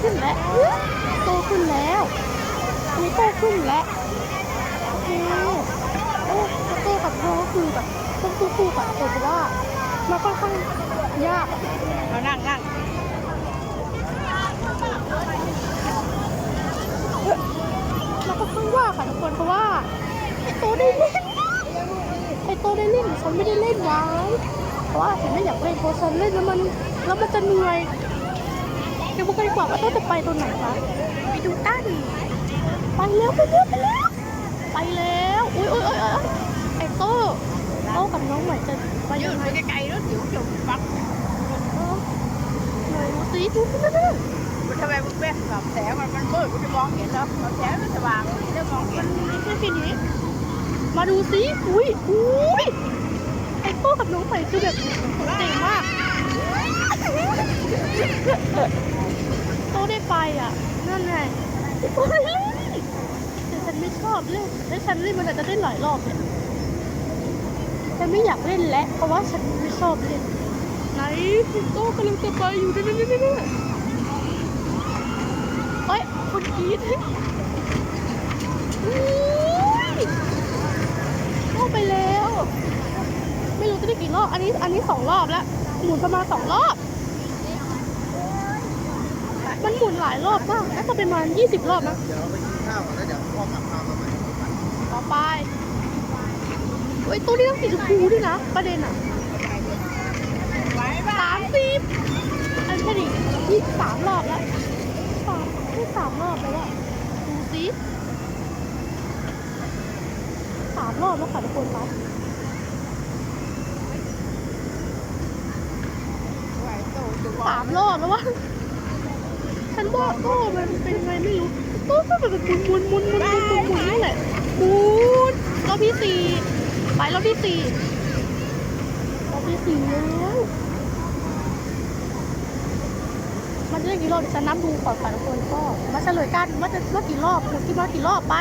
ขึ้นแล้วโตขึ้นแล้วอันนี้โตขึ้นแล้วโอเคโอ้โตกับโตก็คือแบบต้องคู่ๆกันแต่ว่ามันค่อนข้างยากเรานั่งนั่งมันค่อนข้างยากค่ะทุกคนเพราะว่าไอโตได้เล่นไอโตได้เล่นแต่ฉันไม่ได้เล่นไว้เพราะว่าฉันไม่อยากเล่นเพราะฉันเล่นแล้วมันแล้วมันจะเหนื่อย เดี๋ยวบุกกันดีกว่าว่าโต้จะไปตรงไหนคะไปดูตั้นไปแล้วไปแล้วไปแล้วไปแล้วอุ้ยอุ้ยอุ้ยอุ๊ยไอโต้โต้กับน้องใหม่จะไปยืยันไปไกลๆแล้วเดี๋ยวจะปักเออหน่อยดูสิดูสิดูสิมันทำไมมันแป๊บแบบแสงมันมันมืดมันจะมองเห็นแล้วแสงมันสว่างมันจะมองเห็นนี่แค่ทีนี้มาดูสิอุ้ยอุ้ยไอโต้กับน้องใหม่คือแบบเจ๋งมาก ได้ไปอะ นั่นไงโตได้เล่นแต่ฉันไม่ชอบเล่นถ้าฉันเล่นมันอาจจะได้หลายรอบเนี่ยฉันไม่อยากเล่นแล้วเพราะว่าฉันไม่ชอบเล่น ไหนโตกำลังจะไปอยู่นั่นนั่นนั่นนั่นเอ้ยคนกรีดอุ้ยโตไปแล้ว ไม่รู้จะได้กี่รอบ อันนี้ อันนี้สองรอบแล้ว หมุนประมาณสองรอบ มันหมุนหลายรอบมากน่าจะประมาณ20รอบนะเดี๋ยวเราไปกินข้าวก่อนแล้วเดี๋ยวพ่อกลับพามาใหม่ต่อไปเฮ้ยตัวนี้ต้องสีชมพูด้วยนะ ประเด็นอะสามสิบอันนี้ดิยี่สามรอบแล้วสามไม่สามรอบแล้วอะดูสิสามรอบแล้วค่ะทุกคนคะไหวโตจะมอสามรอบแล้ววะ ฉันว่าโต้มันเป็นไงไม่รู้โต้ก็แบบหมุนหมุนหมุนหมุนหมุนหมุนหมุนนี่แหละหมุนรอบที่สี่ไปรอบที่สี่รอบที่สี่แล้วมันจะได้กี่รอบเดี๋ยวฉันนับดูก่อนค่ะทุกคนก็มาเฉลยกันว่าจะว่ากี่รอบหมุนกี่มากี่รอบไป